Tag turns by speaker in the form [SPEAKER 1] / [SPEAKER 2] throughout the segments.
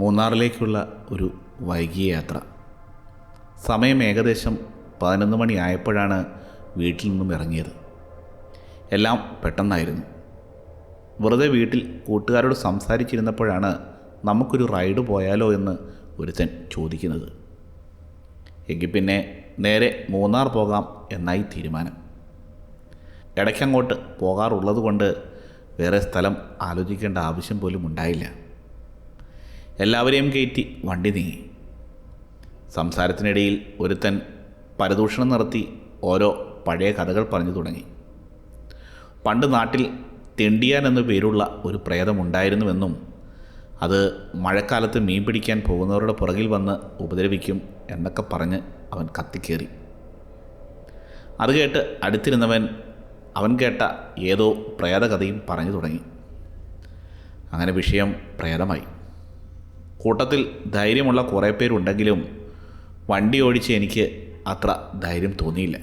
[SPEAKER 1] മൂന്നാറിലേക്കുള്ള ഒരു വൈകിയ യാത്ര. സമയം ഏകദേശം പതിനൊന്ന് മണിയായപ്പോഴാണ് വീട്ടിൽ നിന്നും ഇറങ്ങിയത്. എല്ലാം പെട്ടെന്നായിരുന്നു. വെറുതെ വീട്ടിൽ കൂട്ടുകാരോട് സംസാരിച്ചിരുന്നപ്പോഴാണ് നമുക്കൊരു റൈഡ് പോയാലോ എന്ന് ഒരുത്തൻ ചോദിക്കുന്നത്. എങ്കിൽ പിന്നെ നേരെ മൂന്നാർ പോകാം എന്നായി തീരുമാനം. ഇടയ്ക്കങ്ങോട്ട് പോകാറുള്ളത് കൊണ്ട് വേറെ സ്ഥലം ആലോചിക്കേണ്ട ആവശ്യം പോലും ഉണ്ടായില്ല. എല്ലാവരെയും കയറ്റി വണ്ടി നീങ്ങി. സംസാരത്തിനിടയിൽ ഒരുത്തൻ പരദൂഷണം നടത്തി ഓരോ പഴയ കഥകൾ പറഞ്ഞു തുടങ്ങി. പണ്ട് നാട്ടിൽ തെണ്ടിയാൻ എന്നു പേരുള്ള ഒരു പ്രേതമുണ്ടായിരുന്നുവെന്നും അത് മഴക്കാലത്ത് മീൻ പിടിക്കാൻ പോകുന്നവരുടെ പുറകിൽ വന്ന് ഉപദ്രവിക്കും എന്നൊക്കെ പറഞ്ഞ് അവൻ കത്തിക്കേറി. അത് കേട്ട് അടുത്തിരുന്നവൻ അവൻ കേട്ട ഏതോ പ്രേതകഥയും പറഞ്ഞു തുടങ്ങി. അങ്ങനെ വിഷയം പ്രേതമായി. കൂട്ടത്തിൽ ധൈര്യമുള്ള കുറേ പേരുണ്ടെങ്കിലും വണ്ടി ഓടിച്ച് എനിക്ക് അത്ര ധൈര്യം തോന്നിയില്ല.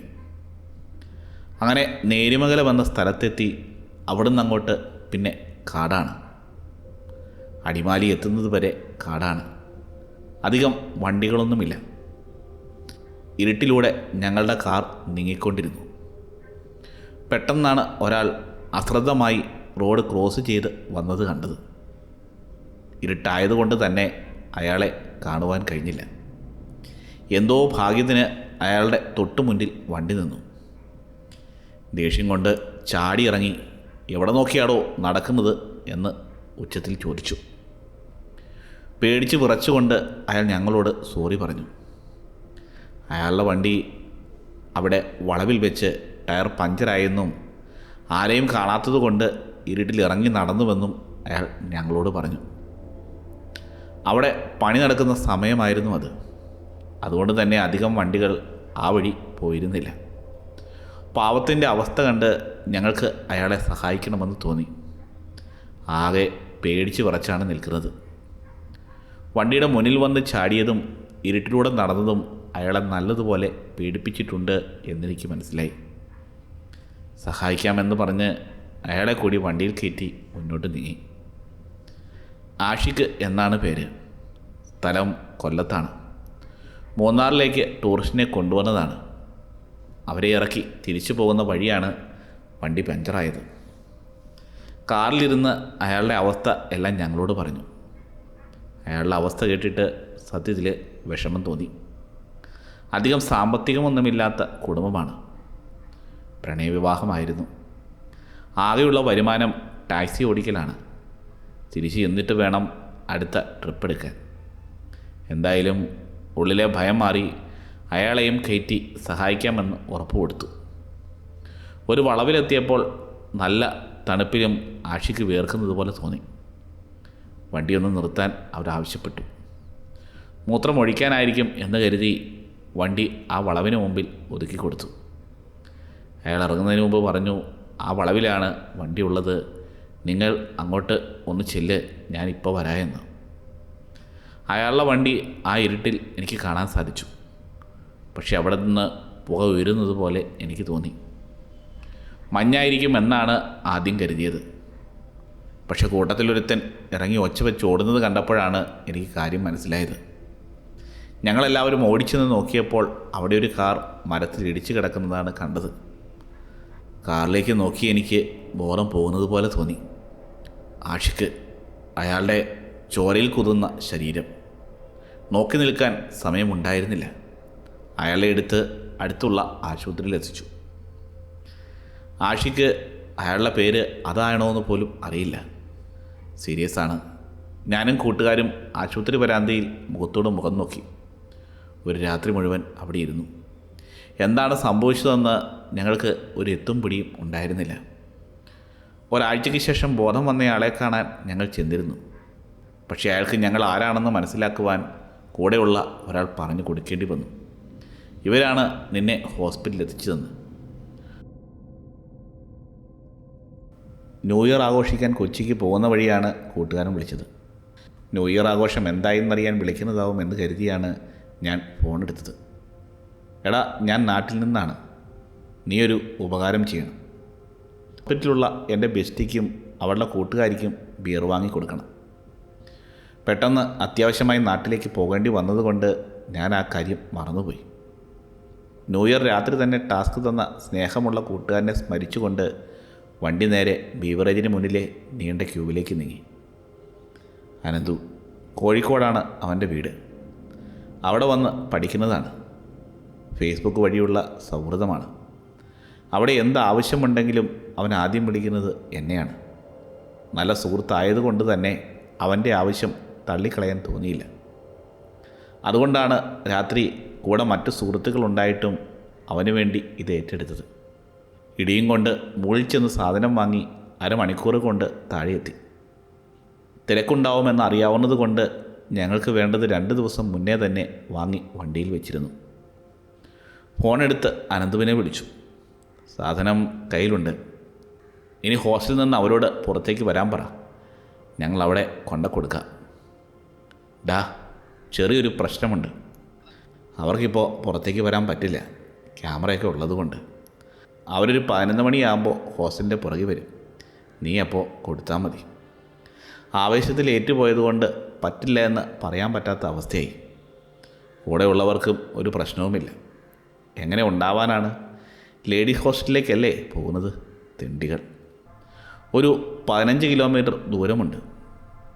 [SPEAKER 1] അങ്ങനെ നേരിമകല വന്ന സ്ഥലത്തെത്തി അവിടുന്ന് അങ്ങോട്ട് പിന്നെ കാടാണ്. അടിമാലി എത്തുന്നത് വരെ കാടാണ്. അധികം വണ്ടികളൊന്നുമില്ല. ഇരുട്ടിലൂടെ ഞങ്ങളുടെ കാർ നീങ്ങിക്കൊണ്ടിരുന്നു. പെട്ടെന്നാണ് ഒരാൾ അശ്രദ്ധമായി റോഡ് ക്രോസ് ചെയ്ത് വന്നത് കണ്ടത്. ഇരുട്ടായതുകൊണ്ട് തന്നെ അയാളെ കാണുവാൻ കഴിഞ്ഞില്ല. എന്തോ ഭാഗ്യത്തിന് അയാളുടെ തൊട്ടു മുന്നിൽ വണ്ടി നിന്നു. ദേഷ്യം കൊണ്ട് ചാടിയിറങ്ങി എവിടെ നോക്കിയാടോ നടക്കുന്നത്? എന്ന് ഉച്ചത്തിൽ ചോദിച്ചു. പേടിച്ച് വിറച്ചുകൊണ്ട് അയാൾ ഞങ്ങളോട് സോറി പറഞ്ഞു. അയാളുടെ വണ്ടി അവിടെ വളവിൽ വെച്ച് ടയർ പഞ്ചറായെന്നും ആരെയും കാണാത്തത് കൊണ്ട് ഇരുട്ടിൽ ഇറങ്ങി നടന്നുവെന്നും അയാൾ ഞങ്ങളോട് പറഞ്ഞു. അവിടെ പണി നടക്കുന്ന സമയമായിരുന്നു അത്. അതുകൊണ്ട് തന്നെ അധികം വണ്ടികൾ ആ വഴി പോയിരുന്നില്ല. പാവത്തിന്റെ അവസ്ഥ കണ്ട് ഞങ്ങൾക്ക് അയാളെ സഹായിക്കണമെന്ന് തോന്നി. ആകെ പേടിച്ച് വിറച്ചാണ് നിൽക്കുന്നത്. വണ്ടിയുടെ മുന്നിൽ വന്ന് ചാടിയതും ഇരുട്ടിലൂടെ നടന്നതും അയാളെ നല്ലതുപോലെ പേടിപ്പിച്ചിട്ടുണ്ട് എന്നെനിക്ക് മനസ്സിലായി. സഹായിക്കാമെന്ന് പറഞ്ഞ് അയാളെ കൂടി വണ്ടിയിൽ കയറ്റി മുന്നോട്ട് നീങ്ങി. ആഷിഖ് എന്നാണ് പേര്. സ്ഥലം കൊല്ലത്താണ്. മൂന്നാറിലേക്ക് ടൂറിസ്റ്റിനെ കൊണ്ടുവന്നതാണ്. അവരെ ഇറക്കി തിരിച്ചു പോകുന്ന വഴിയാണ് വണ്ടി പഞ്ചറായത്. കാറിലിരുന്ന് അയാളുടെ അവസ്ഥ എല്ലാം ഞങ്ങളോട് പറഞ്ഞു. അയാളുടെ അവസ്ഥ കേട്ടിട്ട് സത്യത്തിൽ വിഷമം തോന്നി. അധികം സാമ്പത്തികമൊന്നുമില്ലാത്ത കുടുംബമാണ്. പ്രണയവിവാഹമായിരുന്നു. ആകെയുള്ള വരുമാനം ടാക്സി ഓടിക്കലാണ്. തിരിച്ച് എന്നിട്ട് വേണം അടുത്ത ട്രിപ്പ് എടുക്കാൻ. എന്തായാലും ഉള്ളിലെ ഭയം മാറി അയാളെയും കയറ്റി സഹായിക്കാമെന്ന് ഉറപ്പ് കൊടുത്തു. ഒരു വളവിലെത്തിയപ്പോൾ നല്ല തണുപ്പിലും ആഷിക്ക് വേർക്കുന്നത് പോലെ തോന്നി. വണ്ടിയൊന്ന് നിർത്താൻ അവരാവശ്യപ്പെട്ടു മൂത്രമൊഴിക്കാനായിരിക്കും എന്ന് കരുതി വണ്ടി ആ വളവിന് മുമ്പിൽ ഒതുക്കി കൊടുത്തു. അയാൾ ഇറങ്ങുന്നതിന് മുമ്പ് പറഞ്ഞു ആ വളവിലാണ് വണ്ടി ഉള്ളത് നിങ്ങൾ അങ്ങോട്ട് ഒന്ന് ചെല്ല് ഞാനിപ്പോൾ വരാമെന്ന്. അയാളുടെ വണ്ടി ആ ഇരുട്ടിൽ എനിക്ക് കാണാൻ സാധിച്ചു. പക്ഷെ അവിടെ നിന്ന് പുക ഉയരുന്നത് പോലെ എനിക്ക് തോന്നി. മഞ്ഞായിരിക്കും എന്നാണ് ആദ്യം കരുതിയത്. പക്ഷെ കൂട്ടത്തിലൊരുത്തൻ ഇറങ്ങി ഒച്ച വെച്ച് ഓടുന്നത് കണ്ടപ്പോഴാണ് എനിക്ക് കാര്യം മനസ്സിലായത്. ഞങ്ങളെല്ലാവരും ഓടിച്ചെന്ന് നോക്കിയപ്പോൾ അവിടെ ഒരു കാർ മരത്തിൽ ഇടിച്ചു കിടക്കുന്നതാണ് കണ്ടത്. കാറിലേക്ക് നോക്കി എനിക്ക് ബോധം പോകുന്നത് പോലെ തോന്നി. ആഷിക്ക് അയാളുടെ ചോരയിൽ കുതുന്ന ശരീരം. നോക്കി നിൽക്കാൻ സമയമുണ്ടായിരുന്നില്ല. അയാളെ എടുത്ത് അടുത്തുള്ള ആശുപത്രിയിൽ എത്തിച്ചു. ആഷിക്ക് അയാളുടെ പേര് അതാണോ എന്ന് പോലും അറിയില്ല. സീരിയസ് ആണ്. ഞാനും കൂട്ടുകാരും ആശുപത്രി വരാന്തയിൽ മുഖത്തോട് മുഖം നോക്കി. ഒരു രാത്രി മുഴുവൻ അവിടെ ഇരുന്നു. എന്താണ് സംഭവിച്ചതെന്ന് ഞങ്ങൾക്ക് ഒരു എത്തും പിടിയും ഉണ്ടായിരുന്നില്ല. ഒരാഴ്ചയ്ക്ക് ശേഷം ബോധം വന്നയാളെ കാണാൻ ഞങ്ങൾ ചെന്നിരുന്നു. പക്ഷേ അയാൾക്ക് ഞങ്ങൾ ആരാണെന്ന് മനസ്സിലാക്കുവാൻ കൂടെയുള്ള ഒരാൾ പറഞ്ഞു കൊടുക്കേണ്ടി വന്നു. ഇവരാണ് നിന്നെ ഹോസ്പിറ്റലിൽ എത്തിച്ചതെന്ന്. ന്യൂ ഇയർ ആഘോഷിക്കാൻ കൊച്ചിക്ക് പോകുന്ന വഴിയാണ് കൂട്ടുകാരൻ വിളിച്ചത്. ന്യൂ ഇയർ ആഘോഷം എന്തായെന്നറിയാൻ വിളിക്കുന്നതാവും എന്ന് കരുതിയാണ് ഞാൻ ഫോൺ എടുത്തത് എടാ ഞാൻ നാട്ടിൽ നിന്നാണ്. നീ ഒരു ഉപകാരം ചെയ്യണം. ഹോസ്പിറ്റലിലുള്ള എന്റെ ബെസ്റ്റിക്കും അവളുടെ കൂട്ടുകാരിക്കും ബിയർ വാങ്ങി കൊടുക്കണം. പെട്ടെന്ന് അത്യാവശ്യമായി നാട്ടിലേക്ക് പോകേണ്ടി വന്നതുകൊണ്ട് ഞാൻ ആ കാര്യം മറന്നുപോയി. ന്യൂ ഇയർ രാത്രി തന്നെ ടാസ്ക് തന്ന സ്നേഹമുള്ള കൂട്ടുകാരനെ സ്മരിച്ചുകൊണ്ട് വണ്ടി നേരെ ബീവറേജിന് മുന്നിലെ നീണ്ട ക്യൂവിലേക്ക് നീങ്ങി. അനന്തു കോഴിക്കോടാണ് അവന്റെ വീട്. അവിടെ വന്ന് പഠിക്കുന്നതാണ്. ഫേസ്ബുക്ക് വഴിയുള്ള സൗഹൃദമാണ്. അവിടെ എന്ത് ആവശ്യമുണ്ടെങ്കിലും അവൻ ആദ്യം വിളിക്കുന്നത് എന്നെയാണ്. നല്ല സുഹൃത്തായതുകൊണ്ട് തന്നെ അവന്റെ ആവശ്യം തള്ളിക്കളയാൻ തോന്നിയില്ല. അതുകൊണ്ടാണ് രാത്രി കൂടെ മറ്റു സുഹൃത്തുക്കളുണ്ടായിട്ടും അവന് വേണ്ടി ഇത് ഏറ്റെടുത്തത്. ഇടിയും കൊണ്ട് മുകളിൽ ചെന്ന് സാധനം വാങ്ങി അരമണിക്കൂർ കൊണ്ട് താഴെയെത്തി. തിരക്കുണ്ടാവുമെന്ന് അറിയാവുന്നത് കൊണ്ട് ഞങ്ങൾക്ക് വേണ്ടത് രണ്ട് ദിവസം മുന്നേ തന്നെ വാങ്ങി വണ്ടിയിൽ വെച്ചിരുന്നു. ഫോണെടുത്ത് അനന്തുവിനെ വിളിച്ചു. സാധനം കയ്യിലുണ്ട്. ഇനി ഹോസ്റ്റലിൽ നിന്ന് അവരോട് പുറത്തേക്ക് വരാൻ പറ. ഞങ്ങൾ അവിടെ കൊണ്ട കൊടുക്കാം. ഡാ ചെറിയൊരു പ്രശ്നമുണ്ട്. അവർക്കിപ്പോൾ പുറത്തേക്ക് വരാൻ പറ്റില്ല. ക്യാമറയൊക്കെ ഉള്ളതുകൊണ്ട്. അവരൊരു പതിനൊന്ന് മണിയാകുമ്പോൾ ഹോസ്റ്റലിന്റെ പുറകെ വരും. നീ അപ്പോൾ കൊടുത്താൽ മതി. ആവേശത്തിൽ ഏറ്റുപോയതുകൊണ്ട് പറ്റില്ല എന്ന് പറയാൻ പറ്റാത്ത അവസ്ഥയായി. കൂടെ ഉള്ളവർക്കും ഒരു പ്രശ്നവുമില്ല. എങ്ങനെ ഉണ്ടാവാനാണ്? ലേഡി ഹോസ്റ്റലിലേക്കല്ലേ പോകുന്നത്? തിണ്ടികൾ. ഒരു പതിനഞ്ച് കിലോമീറ്റർ ദൂരമുണ്ട്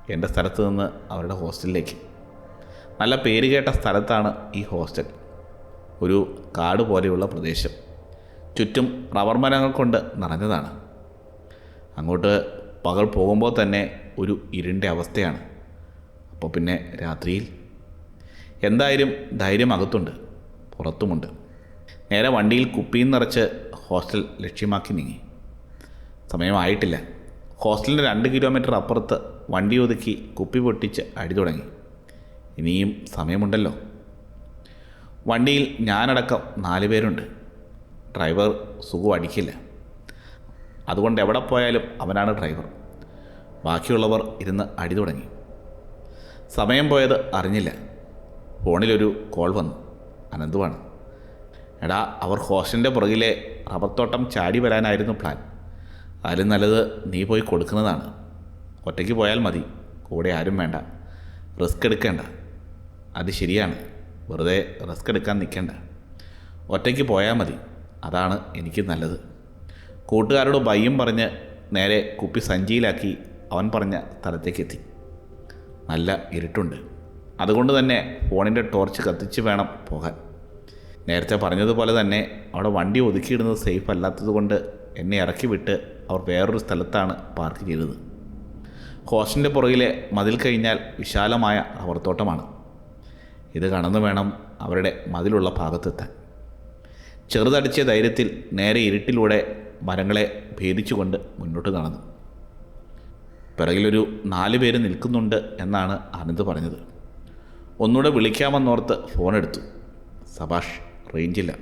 [SPEAKER 1] എന്റെ സ്ഥലത്ത് നിന്ന് അവരുടെ ഹോസ്റ്റലിലേക്ക്. നല്ല പേര് കേട്ട സ്ഥലത്താണ് ഈ ഹോസ്റ്റൽ. ഒരു കാട് പോലെയുള്ള പ്രദേശം. ചുറ്റും റബ്ബർ മരങ്ങൾ കൊണ്ട് നിറഞ്ഞതാണ്. അങ്ങോട്ട് പകൽ പോകുമ്പോൾ തന്നെ ഒരു ഇരുണ്ട അവസ്ഥയാണ്. അപ്പോൾ പിന്നെ രാത്രിയിൽ എന്തായാലും ധൈര്യം അകത്തുണ്ട് പുറത്തുമുണ്ട്. നേരെ വണ്ടിയിൽ കുപ്പിയും നിറച്ച് ഹോസ്റ്റൽ ലക്ഷ്യമാക്കി നീങ്ങി. സമയമായിട്ടില്ല. ഹോസ്റ്റലിന്റെ രണ്ട് കിലോമീറ്റർ അപ്പുറത്ത് വണ്ടി ഒതുക്കി കുപ്പി പൊട്ടിച്ച് അടി തുടങ്ങി. ഇനിയും സമയമുണ്ടല്ലോ. വണ്ടിയിൽ ഞാനടക്കം നാല് പേരുണ്ട്. ഡ്രൈവർ സുഖം അടിക്കില്ല. അതുകൊണ്ട് എവിടെ പോയാലും അവനാണ് ഡ്രൈവർ. ബാക്കിയുള്ളവർ ഇരുന്ന് അടി തുടങ്ങി. സമയം പോയത് അറിഞ്ഞില്ല. ഫോണിലൊരു കോൾ വന്നു. അനന്തുവാണ്. എടാ അവർ ഹോസ്റ്റലിന്റെ പുറകിലെ റബ്ബർ തോട്ടം ചാടി വരാനായിരുന്നു പ്ലാൻ. അതിലും നല്ലത് നീ പോയി കൊടുക്കുന്നതാണ്. ഒറ്റയ്ക്ക് പോയാൽ മതി. കൂടെ ആരും വേണ്ട. റിസ്ക് എടുക്കേണ്ട. അത് ശരിയാണ്. വെറുതെ റിസ്ക് എടുക്കാൻ നിൽക്കേണ്ട. ഒറ്റയ്ക്ക് പോയാൽ മതി. അതാണ് എനിക്ക് നല്ലത്. കൂട്ടുകാരോട് ഭയം പറഞ്ഞ് നേരെ കുപ്പി സഞ്ചിയിലാക്കി അവൻ പറഞ്ഞ സ്ഥലത്തേക്ക് എത്തി നല്ല ഇരുട്ടുണ്ട്. അതുകൊണ്ട് തന്നെ ഫോണിന്റെ ടോർച്ച് കത്തിച്ച് വേണം പോകാൻ. നേരത്തെ പറഞ്ഞതുപോലെ തന്നെ അവിടെ വണ്ടി ഒതുക്കിയിടുന്നത് സേഫ് അല്ലാത്തതുകൊണ്ട് എന്നെ ഇറക്കി വിട്ട് അവർ വേറൊരു സ്ഥലത്താണ് പാർക്ക് ചെയ്തത്. ഹോസ്റ്റലിന്റെ പുറകിലെ മതിൽ കഴിഞ്ഞാൽ വിശാലമായ റബ്ബർ തോട്ടമാണ് ഇത് കടന്നു വേണം അവരുടെ മതിലുള്ള ഭാഗത്തെത്താൻ. ചെറുതടിച്ച ധൈര്യത്തിൽ നേരെ ഇരുട്ടിലൂടെ മരങ്ങളെ ഭേദിച്ചുകൊണ്ട് മുന്നോട്ട് നടന്നു. പിറകിലൊരു നാല് പേര് നിൽക്കുന്നുണ്ട് എന്നാണ് ആനന്ദ് പറഞ്ഞത്. ഒന്നുകൂടെ വിളിക്കാമെന്നോർത്ത് ഫോൺ എടുത്തു. സബാഷ് റേഞ്ചില്ല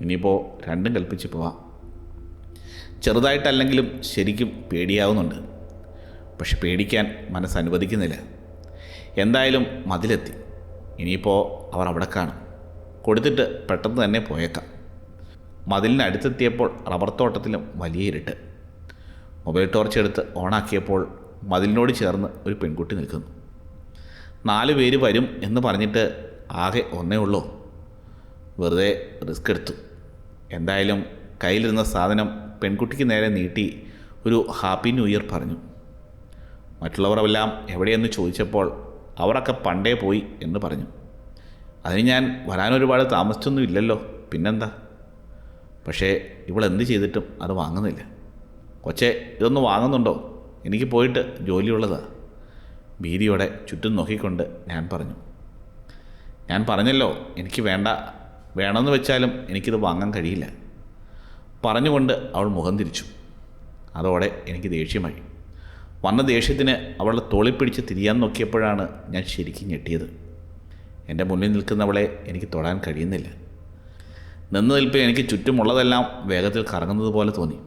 [SPEAKER 1] ഇനിയിപ്പോൾ രണ്ടും കൽപ്പിച്ച് പോവാം. ചെറുതായിട്ടല്ലെങ്കിലും ശരിക്കും പേടിയാവുന്നുണ്ട്. പക്ഷെ പേടിക്കാൻ മനസ്സ് അനുവദിക്കുന്നില്ല. എന്തായാലും മതിലെത്തി. ഇനിയിപ്പോൾ അവർ അവിടെ കാണും. കൊടുത്തിട്ട് പെട്ടെന്ന് തന്നെ പോയേക്കാം. മതിലിനടുത്തെത്തിയപ്പോൾ റബ്ബർ തോട്ടത്തിലും വലിയ ഇരുട്ട്. മൊബൈൽ ടോർച്ച് എടുത്ത് ഓണാക്കിയപ്പോൾ മതിലിനോട് ചേർന്ന് ഒരു പെൺകുട്ടി നിൽക്കുന്നു. നാല് പേര് വരും എന്ന് പറഞ്ഞിട്ട് ആകെ ഒന്നേ ഉള്ളൂ. വെറുതെ റിസ്ക് എടുത്തു. എന്തായാലും കയ്യിലിരുന്ന സാധനം പെൺകുട്ടിക്ക് നേരെ നീട്ടി ഒരു ഹാപ്പി ന്യൂ ഇയർ പറഞ്ഞു. മറ്റുള്ളവരെല്ലാം എവിടെയെന്ന് ചോദിച്ചപ്പോൾ അവരൊക്കെ പണ്ടേ പോയി എന്ന് പറഞ്ഞു. അതിന് ഞാൻ വരാനൊരുപാട് താമസിച്ചൊന്നും ഇല്ലല്ലോ പിന്നെന്താ? പക്ഷേ ഇവൾ ചെയ്തിട്ടും അത് വാങ്ങുന്നില്ല. കൊച്ചെ ഇതൊന്ന് വാങ്ങുന്നുണ്ടോ? എനിക്ക് പോയിട്ട് ജോലിയുള്ളതാ. ഭീതിയോടെ ചുറ്റും നോക്കിക്കൊണ്ട് ഞാൻ പറഞ്ഞു. ഞാൻ പറഞ്ഞല്ലോ എനിക്ക് വേണ്ട വേണമെന്ന് വെച്ചാലും എനിക്കിത് വാങ്ങാൻ കഴിയില്ല. പറഞ്ഞുകൊണ്ട് അവൾ മുഖം തിരിച്ചു. അതോടെ എനിക്ക് ദേഷ്യമായി. വന്ന ദേഷ്യത്തിന് അവളുടെ തോളിപ്പിടിച്ച് തിരിയാൻ നോക്കിയപ്പോഴാണ് ഞാൻ ശരിക്കും ഞെട്ടിയത്. എന്റെ മുന്നിൽ നിൽക്കുന്നവളെ എനിക്ക് തൊടാൻ കഴിയുന്നില്ല. നിന്ന് നിൽപ്പിൽ എനിക്ക് ചുറ്റുമുള്ളതെല്ലാം വേഗത്തിൽ കറങ്ങുന്നത് പോലെ തോന്നി.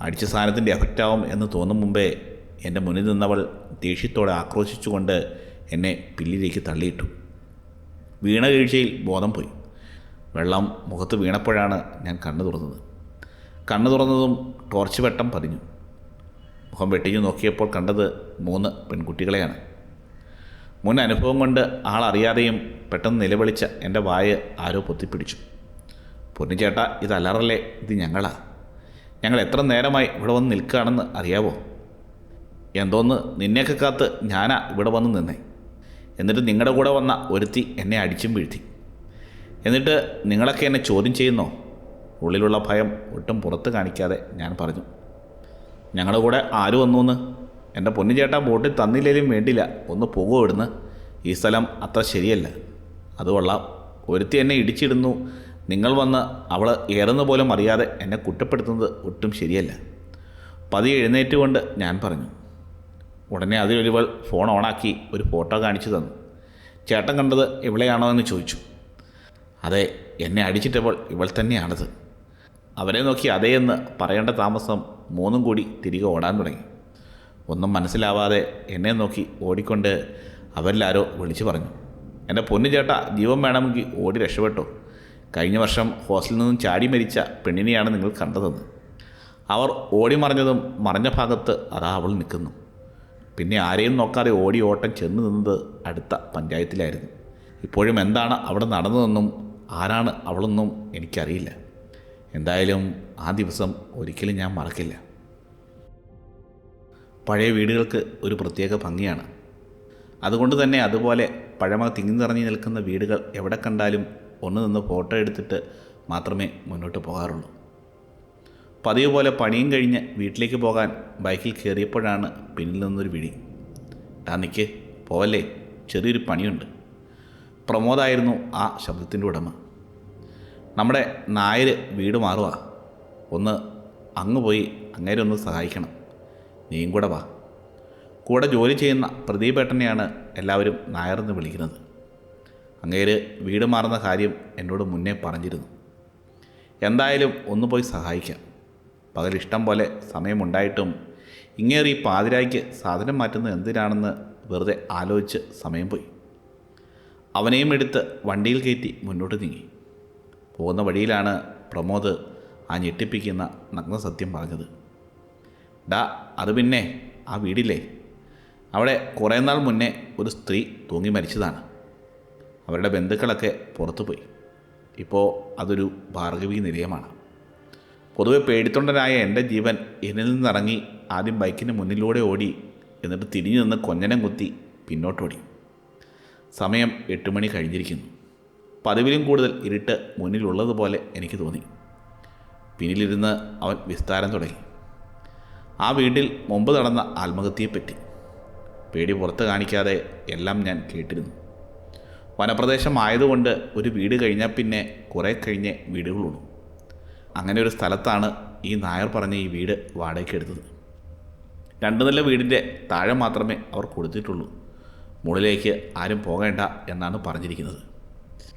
[SPEAKER 1] അടിച്ച സാധനത്തിന്റെ എഫക്റ്റാവും എന്ന് തോന്നും മുമ്പേ എന്റെ മുന്നിൽ നിന്നവൾ ദേഷ്യത്തോടെ ആക്രോശിച്ചുകൊണ്ട് എന്നെ പില്ലിലേക്ക് തള്ളിയിട്ടു. വീണ വീഴ്ചയിൽ ബോധം പോയി. വെള്ളം മുഖത്ത് വീണപ്പോഴാണ് ഞാൻ കണ്ണു തുറന്നത്. കണ്ണു തുറന്നതും ടോർച്ച് വെട്ടം പതിഞ്ഞു. മുഖം വെട്ടിഞ്ഞു നോക്കിയപ്പോൾ കണ്ടത് മൂന്ന് പെൺകുട്ടികളെയാണ്. മുൻ അനുഭവം കൊണ്ട് ആളറിയാതെയും പെട്ടെന്ന് നിലവിളിച്ച എന്റെ വായ ആരോ പൊത്തിപ്പിടിച്ചു. പൊന്നിച്ചേട്ട ഇത് അലറല്ലേ ഇത് ഞങ്ങളാ. ഞങ്ങൾ എത്ര നേരമായി ഇവിടെ വന്ന് നിൽക്കുകയാണെന്ന് അറിയാവോ? എന്തോന്ന് നിന്നെയൊക്കെ കാത്ത് ഞാനാ ഇവിടെ വന്ന് നിന്നേ. എന്നിട്ട് നിങ്ങളുടെ കൂടെ വന്ന ഒരുത്തി എന്നെ അടിച്ചും വീഴ്ത്തി. എന്നിട്ട് നിങ്ങളൊക്കെ എന്നെ ചോദ്യം ചെയ്യുന്നോ? ഉള്ളിലുള്ള ഭയം ഒട്ടും പുറത്ത് കാണിക്കാതെ ഞാൻ പറഞ്ഞു ഞങ്ങളുടെ കൂടെ ആര് വന്നു എന്ന് എന്റെ പൊന്നു ചേട്ടാ ബോട്ടിൽ തന്നില്ലേലും വേണ്ടില്ല. ഒന്ന് പോകുമോ ഇടുന്ന് ഈ സ്ഥലം അത്ര ശരിയല്ല. അത് കൊള്ളാം. ഒരുത്തി എന്നെ ഇടിച്ചിടുന്നു. നിങ്ങൾ വന്ന് അവൾ ഏറുന്ന പോലും അറിയാതെ എന്നെ കുറ്റപ്പെടുത്തുന്നത് ഒട്ടും ശരിയല്ല. പതി എഴുന്നേറ്റുകൊണ്ട് ഞാൻ പറഞ്ഞു ഉടനെ അതിലൊരുവൾ ഫോൺ ഓണാക്കി ഒരു ഫോട്ടോ കാണിച്ചു തന്നു. ചേട്ടൻ കണ്ടത് ഇവളെയാണോ എന്ന് ചോദിച്ചു. അതെ എന്നെ അടിച്ചിട്ടപ്പോൾ ഇവൾ തന്നെയാണത്. അവരെ നോക്കി അതേയെന്ന് പറയേണ്ട താമസം മൂന്നും കൂടി തിരികെ ഓടാൻ തുടങ്ങി. ഒന്നും മനസ്സിലാവാതെ എന്നെ നോക്കി ഓടിക്കൊണ്ട് അവരിലാരോ വിളിച്ചു പറഞ്ഞു. എന്റെ പൊന്നു ചേട്ടാ ജീവൻ വേണമെങ്കിൽ ഓടി രക്ഷപ്പെട്ടു. കഴിഞ്ഞ വർഷം ഹോസ്റ്റലിൽ നിന്നും ചാടി മരിച്ച പെണ്ണിനെയാണ് നിങ്ങൾ കണ്ടതെന്ന്. അവർ ഓടി മറിഞ്ഞതും മറഞ്ഞ ഭാഗത്ത് അതാ അവൾ നിൽക്കുന്നു. പിന്നെ ആരെയും നോക്കാതെ ഓടി ഓട്ടം ചെന്ന് നിന്നത് അടുത്ത പഞ്ചായത്തിലായിരുന്നു. ഇപ്പോഴും എന്താണ് അവിടെ നടന്നതെന്നും ആരാണ് അവളെന്നും എനിക്കറിയില്ല. എന്തായാലും ആ ദിവസം ഒരിക്കലും ഞാൻ മറക്കില്ല. പഴയ വീടുകൾക്ക് ഒരു പ്രത്യേക ഭംഗിയാണ്. അതുകൊണ്ട് തന്നെ അതുപോലെ പഴമ തിങ്ങി നിറഞ്ഞു നിൽക്കുന്ന വീടുകൾ എവിടെ കണ്ടാലും ഒന്ന് നിന്ന് ഫോട്ടോ എടുത്തിട്ട് മാത്രമേ മുന്നോട്ട് പോകാറുള്ളൂ. പതിവ് പോലെ പണിയും കഴിഞ്ഞ് വീട്ടിലേക്ക് പോകാൻ ബൈക്കിൽ കയറിയപ്പോഴാണ് പിന്നിൽ നിന്നൊരു വിഴി ടാ നിക്ക് പോവല്ലേ? ചെറിയൊരു പണിയുണ്ട്. പ്രമോദായിരുന്നു ആ ശബ്ദത്തിന്റെ ഉടമ. നമ്മുടെ നായർ വീട് മാറുക ഒന്ന് അങ്ങ് പോയി അങ്ങേരെ ഒന്ന് സഹായിക്കണം. നീയും കൂടെ വാ. കൂടെ ജോലി ചെയ്യുന്ന പ്രദീപേട്ടനെയാണ് എല്ലാവരും നായർന്ന് വിളിക്കുന്നത്. അങ്ങേര് വീട് മാറുന്ന കാര്യം എന്നോട് മുന്നേ പറഞ്ഞിരുന്നു. എന്തായാലും ഒന്ന് പോയി സഹായിക്കാം. പകൽ ഇഷ്ടം പോലെ സമയമുണ്ടായിട്ടും ഇങ്ങേറി പാതിരായ്ക്ക് സാധനം മാറ്റുന്നത് എന്തിനാണെന്ന് വെറുതെ ആലോചിച്ച് സമയം പോയി. അവനെയും എടുത്ത് വണ്ടിയിൽ കയറ്റി മുന്നോട്ട് നീങ്ങി. പോകുന്ന വഴിയിലാണ് പ്രമോദ് ആ ഞെട്ടിപ്പിക്കുന്ന നഗ്ന സത്യം പറഞ്ഞത്. ഡാ അത് പിന്നെ ആ വീടില്ലേ? അവിടെ കുറേ നാൾ മുന്നേ ഒരു സ്ത്രീ തൂങ്ങി മരിച്ചതാണ്. അവരുടെ ബന്ധുക്കളൊക്കെ പുറത്തു പോയി. ഇപ്പോൾ അതൊരു ഭാർഗവി നിലയമാണ്. പൊതുവെ പേടിത്തൊണ്ടനായ എന്റെ ജീവൻ എന്നിൽ നിന്നിറങ്ങി ആദ്യം ബൈക്കിന് മുന്നിലൂടെ ഓടി എന്നിട്ട് തിരിഞ്ഞു നിന്ന് കൊഞ്ഞനം കുത്തി പിന്നോട്ടോടി. സമയം എട്ട് മണി കഴിഞ്ഞിരിക്കുന്നു. പതിവിലും കൂടുതൽ ഇരുട്ട് മുന്നിലുള്ളതുപോലെ എനിക്ക് തോന്നി. പിന്നിലിരുന്ന് അവൻ വിസ്താരം തുടങ്ങി. ആ വീട്ടിൽ മുമ്പ് നടന്ന ആത്മഹത്യയെപ്പറ്റി പേടി പുറത്ത് കാണിക്കാതെ എല്ലാം ഞാൻ കേട്ടിരുന്നു. വനപ്രദേശം ആയതുകൊണ്ട് ഒരു വീട് കഴിഞ്ഞാൽ പിന്നെ കുറേ കഴിഞ്ഞേ വീടുകളുള്ളൂ. അങ്ങനെ ഒരു സ്ഥലത്താണ് ഈ നായർ പറഞ്ഞ ഈ വീട് വാടകയ്ക്ക് എടുത്തത്. രണ്ട് നില വീടിന്റെ താഴെ മാത്രമേ അവർ കൊടുത്തിട്ടുള്ളൂ. മുകളിലേക്ക് ആരും പോകേണ്ട എന്നാണ് പറഞ്ഞിരിക്കുന്നത്.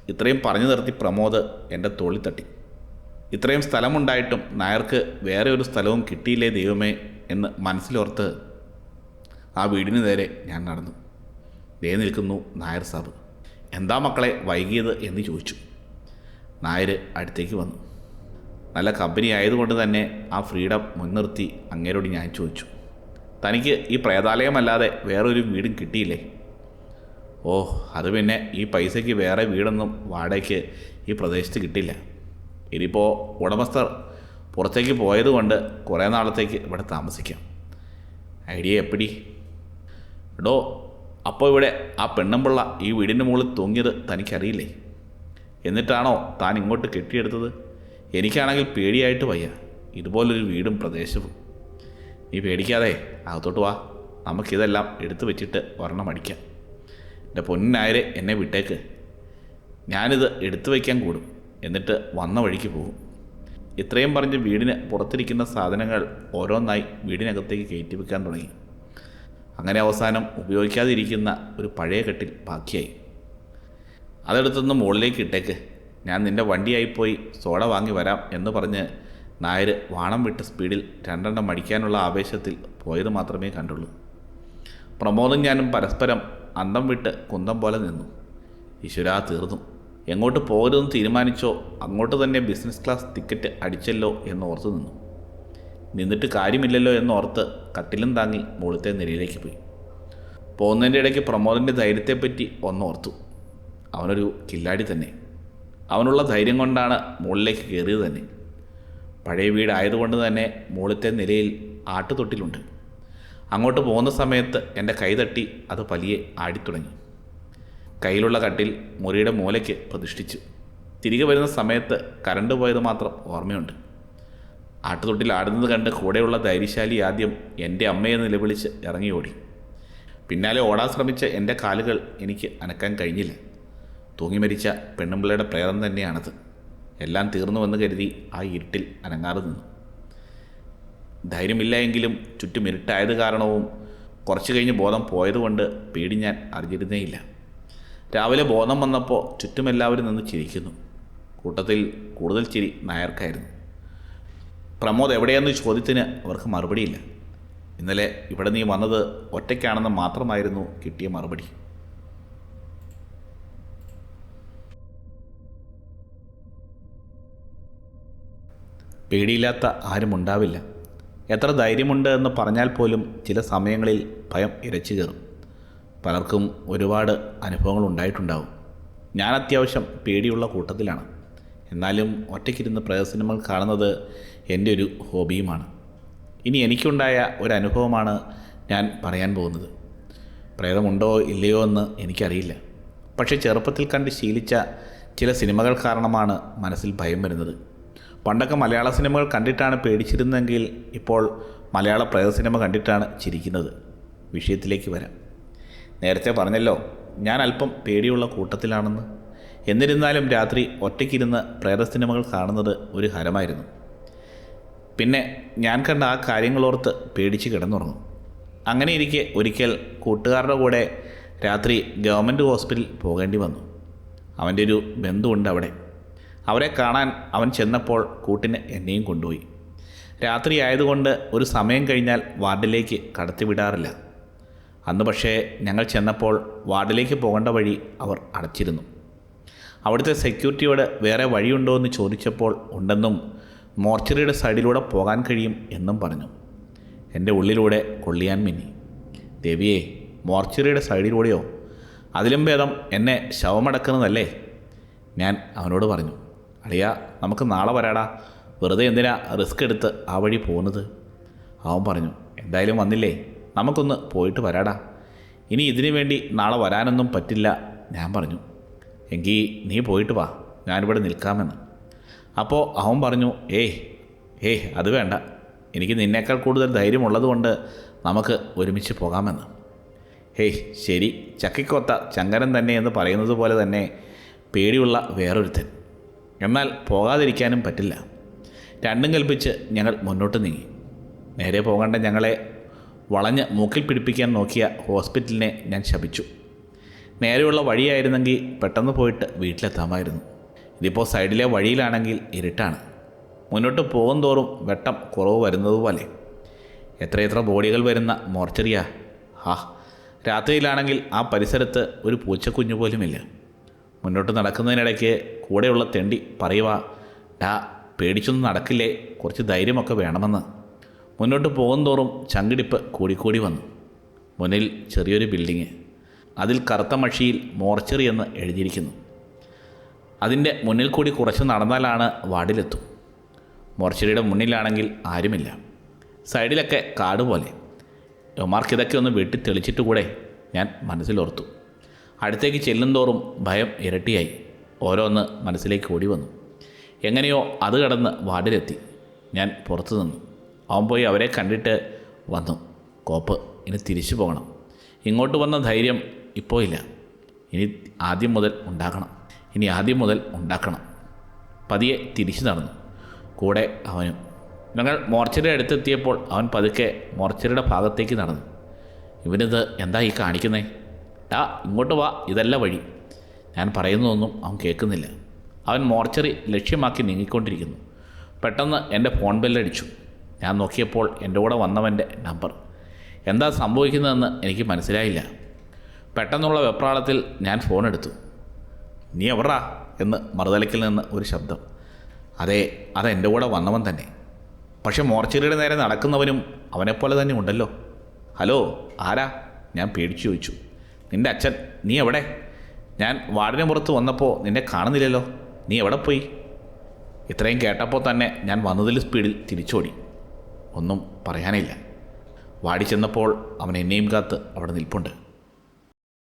[SPEAKER 1] ഇത്രയും പറഞ്ഞു നിർത്തി പ്രമോദ് എന്റെ തോളിൽ തട്ടി. ഇത്രയും സ്ഥലമുണ്ടായിട്ടും നായർക്ക് വേറെ ഒരു സ്ഥലവും കിട്ടിയില്ലേ ദൈവമേ എന്ന് മനസ്സിലോർത്ത് ആ വീടിന് നേരെ ഞാൻ നടന്നു. ദേ നിൽക്കുന്നു നായർ സാബ്. എന്താ മക്കളെ വൈകിയത് എന്ന് ചോദിച്ചു. നായർ അടുത്തേക്ക് വന്നു. നല്ല കമ്പനി ആയതുകൊണ്ട് തന്നെ ആ ഫ്രീഡം മുൻനിർത്തി അങ്ങേരോട് ഞാൻ ചോദിച്ചു. തനിക്ക് ഈ പ്രേതാലയമല്ലാതെ വേറൊരു വീടും കിട്ടിയില്ലേ? ഓ അത് പിന്നെ ഈ പൈസയ്ക്ക് വേറെ വീടൊന്നും വാടകയ്ക്ക് ഈ പ്രദേശത്ത് കിട്ടില്ല. ഇനിയിപ്പോൾ ഉടമസ്ഥർ പുറത്തേക്ക് പോയതുകൊണ്ട് കുറേ നാളത്തേക്ക് ഇവിടെ താമസിക്കാം. ഐഡിയ എപ്പിടി? എടോ അപ്പോൾ ഇവിടെ ആ പെണ്ണുമ്പിള്ള ഈ വീടിന്റെ മുകളിൽ തൂങ്ങിയത് തനിക്കറിയില്ലേ? എന്നിട്ടാണോ താൻ ഇങ്ങോട്ട് കെട്ടിയെടുത്തത്? എനിക്കാണെങ്കിൽ പേടിയായിട്ട് വയ്യ. ഇതുപോലൊരു വീടും പ്രദേശവും. നീ പേടിക്കാതെ അകത്തോട്ട് വാ. നമുക്കിതെല്ലാം എടുത്തു വെച്ചിട്ട് ഒരെണ്ണം അടിക്കാം. എന്റെ പൊന്നായരെ എന്നെ വിട്ടേക്ക്. ഞാനിത് എടുത്തു വയ്ക്കാൻ കൂടും. എന്നിട്ട് വന്ന വഴിക്ക് പോകും. ഇത്രയും പറഞ്ഞ് വീടിന് പുറത്തിരിക്കുന്ന സാധനങ്ങൾ ഓരോന്നായി വീടിനകത്തേക്ക് കയറ്റി വെക്കാൻ തുടങ്ങി. അങ്ങനെ അവസാനം ഉപയോഗിക്കാതിരിക്കുന്ന ഒരു പഴയ കെട്ടിൽ ബാക്കിയായി. അതെടുത്തൊന്ന് മുകളിലേക്ക് ഇട്ടേക്ക്. ഞാൻ നിന്റെ വണ്ടിയായിപ്പോയി സോഡ വാങ്ങി വരാം എന്ന് പറഞ്ഞ് നായർ വാണം വിട്ട സ്പീഡിൽ രണ്ടെണ്ണം അടിക്കാനുള്ള ആവേശത്തിൽ പോയത് മാത്രമേ കണ്ടുള്ളൂ. പ്രമോദും ഞാനും പരസ്പരം അന്തം വിട്ട് കുന്തം പോലെ നിന്നു. ഈശ്വരാ തീർന്നു. എങ്ങോട്ട് പോകരുതെന്ന് തീരുമാനിച്ചോ? അങ്ങോട്ട് തന്നെ ബിസിനസ് ക്ലാസ് ടിക്കറ്റ് അടിച്ചല്ലോ എന്ന് ഓർത്ത് നിന്നു. നിന്നിട്ട് കാര്യമില്ലല്ലോ എന്ന് ഓർത്ത് കട്ടിലും താങ്ങി മുകളിലത്തെ നിലയിലേക്ക് പോയി. പോകുന്നതിന്റെ ഇടയ്ക്ക് പ്രമോദന്റെ ധൈര്യത്തെപ്പറ്റി ഒന്നോർത്തു അവനൊരു കില്ലാടി തന്നെ. അവനുള്ള ധൈര്യം കൊണ്ടാണ് മുകളിലേക്ക് കയറിയത് തന്നെ. പഴയ വീടായതുകൊണ്ട് തന്നെ മുകളിലത്തെ നിലയിൽ ആട്ടുതൊട്ടിലുണ്ട്. അങ്ങോട്ട് പോകുന്ന സമയത്ത് എന്റെ കൈ തട്ടി അത് പലിയെ ആടിത്തുടങ്ങി. കയ്യിലുള്ള കട്ടിൽ മുറിയുടെ മൂലയ്ക്ക് പ്രതിഷ്ഠിച്ചു. തിരികെ വരുന്ന സമയത്ത് കറണ്ട് പോയത് മാത്രം ഓർമ്മയുണ്ട്. ആട്ടുതൊട്ടിൽ ആടുന്നത് കണ്ട് കൂടെയുള്ള ധൈര്യശാലി ആദ്യം എന്റെ അമ്മയെ നിലവിളിച്ച് ഇറങ്ങി ഓടി പിന്നാലെ ഓടാൻ ശ്രമിച്ച എന്റെ കാലുകൾ എനിക്ക് അനക്കാൻ കഴിഞ്ഞില്ല. തൂങ്ങി മരിച്ച പെണ്ണുമ്പിള്ളയുടെ പ്രേതം തന്നെയാണത്. എല്ലാം തീർന്നുവെന്ന് കരുതി ആ ഇരുട്ടിൽ അനങ്ങാതെ നിന്നു. ധൈര്യമില്ല എങ്കിലും ചുറ്റും ഇരുട്ടായത് കാരണവും കുറച്ച് കഴിഞ്ഞ് ബോധം പോയതുകൊണ്ട് പേടി ഞാൻ അറിഞ്ഞിരുന്നേയില്ല. രാവിലെ ബോധം വന്നപ്പോൾ ചുറ്റും എല്ലാവരും നിന്ന് ചിരിക്കുന്നു. കൂട്ടത്തിൽ കൂടുതൽ ചിരി നായർക്കായിരുന്നു. പ്രമോദ് എവിടെയെന്ന് ചോദ്യത്തിന് അവർക്ക് മറുപടിയില്ല. ഇന്നലെ ഇവിടെ നീ വന്നത് ഒറ്റയ്ക്കാണെന്ന് മാത്രമായിരുന്നു കിട്ടിയ മറുപടി. പേടിയില്ലാത്ത ആരും ഉണ്ടാവില്ല. എത്ര ധൈര്യമുണ്ട് എന്ന് പറഞ്ഞാൽ പോലും ചില സമയങ്ങളിൽ ഭയം ഇരച്ചു കയറും. പലർക്കും ഒരുപാട് അനുഭവങ്ങൾ ഉണ്ടായിട്ടുണ്ടാവും. ഞാൻ അത്യാവശ്യം പേടിയുള്ള കൂട്ടത്തിലാണ്. എന്നാലും ഒറ്റയ്ക്കിരുന്ന് പ്രേതസിനിമകൾ കാണുന്നത് എന്റെ ഒരു ഹോബിയുമാണ്. ഇനി എനിക്കുണ്ടായ ഒരു അനുഭവമാണ് ഞാൻ പറയാൻ പോകുന്നത്. പ്രേതമുണ്ടോ ഇല്ലയോ എന്ന് എനിക്കറിയില്ല. പക്ഷേ ചെറുപ്പത്തിൽ കണ്ട് ശീലിച്ച ചില സിനിമകൾ കാരണമാണ് മനസ്സിൽ ഭയം വരുന്നത്. പണ്ടൊക്കെ മലയാള സിനിമകൾ കണ്ടിട്ടാണ് പേടിച്ചിരുന്നെങ്കിൽ ഇപ്പോൾ മലയാള പ്രേത സിനിമ കണ്ടിട്ടാണ് ചിരിക്കുന്നത്. വിഷയത്തിലേക്ക് വരാം. നേരത്തെ പറഞ്ഞല്ലോ ഞാൻ അല്പം പേടിയുള്ള കൂട്ടത്തിലാണെന്ന്. എന്നിരുന്നാലും രാത്രി ഒറ്റയ്ക്കിരുന്ന് പ്രേത സിനിമകൾ കാണുന്നത് ഒരു ഹരമായിരുന്നു. പിന്നെ ഞാൻ കണ്ട ആ കാര്യങ്ങളോർത്ത് പേടിച്ച് കിടന്നുറങ്ങും. അങ്ങനെ ഇരിക്കെ ഒരിക്കൽ കൂട്ടുകാരുടെ കൂടെ രാത്രി ഗവൺമെന്റ് ഹോസ്പിറ്റലിൽ പോകേണ്ടി വന്നു. അവന്റെ ഒരു ബന്ധുവുണ്ട് അവിടെ. അവരെ കാണാൻ അവൻ ചെന്നപ്പോൾ കൂട്ടിന് എന്നെയും കൊണ്ടുപോയി. രാത്രി ആയതുകൊണ്ട് ഒരു സമയം കഴിഞ്ഞാൽ വാർഡിലേക്ക് കടത്തിവിടാറില്ല അന്ന് പക്ഷേ ഞങ്ങൾ ചെന്നപ്പോൾ വാർഡിലേക്ക് പോകേണ്ട വഴി അവർ അടച്ചിരുന്നു. അവിടുത്തെ സെക്യൂരിറ്റിയോട് വേറെ വഴിയുണ്ടോ എന്ന് ചോദിച്ചപ്പോൾ ഉണ്ടെന്നും മോർച്ചറിയുടെ സൈഡിലൂടെ പോകാൻ കഴിയും എന്നും പറഞ്ഞു. എന്റെ ഉള്ളിലൂടെ കൊള്ളിയാൻ മിന്നി. ദേവിയെ മോർച്ചറിയുടെ സൈഡിലൂടെയോ? അതിലും ഭേദം എന്നെ ശവമടക്കുന്നതല്ലേ? ഞാൻ അവനോട് പറഞ്ഞു. അളിയ നമുക്ക് നാളെ വരാടാ. വെറുതെ എന്തിനാ റിസ്ക് എടുത്ത് ആ വഴി പോകുന്നത്? അവൻ പറഞ്ഞു എന്തായാലും വന്നില്ലേ? നമുക്കൊന്ന് പോയിട്ട് വരാടാ. ഇനി ഇതിനു വേണ്ടി നാളെ വരാനൊന്നും പറ്റില്ല ഞാൻ പറഞ്ഞു. എങ്കിൽ നീ പോയിട്ട് വാ ഞാനിവിടെ നിൽക്കാമെന്ന്. അപ്പോൾ അവൻ പറഞ്ഞു ഏയ് ഏയ് അത് വേണ്ട. എനിക്ക് നിന്നേക്കാൾ കൂടുതൽ ധൈര്യമുള്ളതുകൊണ്ട് നമുക്ക് ഒരുമിച്ച് പോകാമെന്ന്. ഹേയ് ശരി ചക്കിക്കൊത്ത ചങ്കരൻ തന്നെ എന്ന് പറയുന്നത് പോലെ തന്നെ പേടിയുള്ള വേറൊരുത്തൻ. എന്നാൽ പോകാതിരിക്കാനും പറ്റില്ല. രണ്ടും കൽപ്പിച്ച് ഞങ്ങൾ മുന്നോട്ട് നീങ്ങി. നേരെ പോകേണ്ട ഞങ്ങളെ വളഞ്ഞ് മൂക്കിൽ പിടിപ്പിക്കാൻ നോക്കിയ ഹോസ്പിറ്റലിനെ ഞാൻ ശപിച്ചു. നേരെയുള്ള വഴിയായിരുന്നെങ്കിൽ പെട്ടെന്ന് പോയിട്ട് വീട്ടിലെത്താമായിരുന്നു. ഇതിപ്പോൾ സൈഡിലെ വഴിയിലാണെങ്കിൽ ഇരുട്ടാണ്. മുന്നോട്ട് പോകും തോറും വെട്ടം കുറവ് വരുന്നതുപോലെ എത്രയെത്ര ബോഡികൾ വരുന്ന മോർച്ചറിയാ. ഹാ രാത്രിയിലാണെങ്കിൽ ആ പരിസരത്ത് ഒരു പൂച്ചക്കുഞ്ഞു പോലുമില്ല. മുന്നോട്ട് നടക്കുന്നതിനിടയ്ക്ക് കൂടെയുള്ള തെണ്ടി പറയുക ഡാ പേടിച്ചൊന്നും നടക്കില്ലേ? കുറച്ച് ധൈര്യമൊക്കെ വേണമെന്ന്. മുന്നോട്ട് പോകുന്തോറും ചങ്കിടിപ്പ് കൂടിക്കൂടി വന്നു. മുന്നിൽ ചെറിയൊരു ബിൽഡിങ് അതിൽ കറുത്ത മഷിയിൽ മോർച്ചറി എന്ന് എഴുതിയിരിക്കുന്നു. അതിന്റെ മുന്നിൽ കൂടി കുറച്ച് നടന്നാലാണ് വാർഡിലെത്തും. മോർച്ചറിയുടെ മുന്നിലാണെങ്കിൽ ആരുമില്ല. സൈഡിലൊക്കെ കാട് പോലെ. യുമാർക്ക് ഇതൊക്കെ ഒന്ന് വെട്ടി തെളിച്ചിട്ട് കൂടെ ഞാൻ മനസ്സിലോർത്തു. അടുത്തേക്ക് ചെല്ലുന്തോറും ഭയം ഇരട്ടിയായി. ഓരോന്ന് മനസ്സിലേക്ക് ഓടി വന്നു. എങ്ങനെയോ അത് കടന്ന് വാർഡിലെത്തി. ഞാൻ പുറത്തു നിന്നു. അവൻ പോയി അവരെ കണ്ടിട്ട് വന്നു. കോപ്പ് ഇനി തിരിച്ചു പോകണം. ഇങ്ങോട്ട് വന്ന ധൈര്യം ഇപ്പോൾ ഇല്ല. ഇനി ആദ്യം മുതൽ ഉണ്ടാക്കണം ഇനി ആദ്യം മുതൽ ഉണ്ടാക്കണം. പതിയെ തിരിച്ചു നടന്നു. കൂടെ അവനും. ഞങ്ങൾ മോർച്ചറിയുടെ അടുത്തെത്തിയപ്പോൾ അവൻ പതുക്കെ മോർച്ചറിയുടെ ഭാഗത്തേക്ക് നടന്നു. ഇവനിത് എന്താ ഈ കാണിക്കുന്നേ? ടാ ഇങ്ങോട്ട് വാ. ഇതല്ല വഴി. ഞാൻ പറയുന്നതൊന്നും അവൻ കേൾക്കുന്നില്ല. അവൻ മോർച്ചറി ലക്ഷ്യമാക്കി നീങ്ങിക്കൊണ്ടിരിക്കുന്നു. പെട്ടെന്ന് എന്റെ ഫോൺ ബെല്ലടിച്ചു. ഞാൻ നോക്കിയപ്പോൾ എന്റെ കൂടെ വന്നവന്റെ നമ്പർ. എന്താ സംഭവിക്കുന്നതെന്ന് എനിക്ക് മനസ്സിലായില്ല. പെട്ടെന്നുള്ള വെപ്രാളത്തിൽ ഞാൻ ഫോൺ എടുത്തു. നീ എവറാ എന്ന് മറുതലക്കിൽ നിന്ന് ഒരു ശബ്ദം. അതെ അതെന്റെ കൂടെ വന്നവൻ തന്നെ. പക്ഷെ മോർച്ചറിയുടെ നേരെ നടക്കുന്നവനും അവനെപ്പോലെ തന്നെ ഉണ്ടല്ലോ. ഹലോ ആരാ? ഞാൻ പേടിച്ചു ചോദിച്ചു. നിന്റെ അച്ഛൻ നീ എവിടെ? ഞാൻ വാർഡിന് പുറത്ത് വന്നപ്പോൾ നിന്നെ കാണുന്നില്ലല്ലോ. നീ എവിടെ പോയി? ഇത്രയും കേട്ടപ്പോൾ തന്നെ ഞാൻ വന്നതിൽ സ്പീഡിൽ തിരിച്ചോടി. ഒന്നും പറയാനില്ല. വാടി ചെന്നപ്പോൾ അവൻ എന്നെയും കാത്ത് അവിടെ നിൽപ്പുണ്ട്.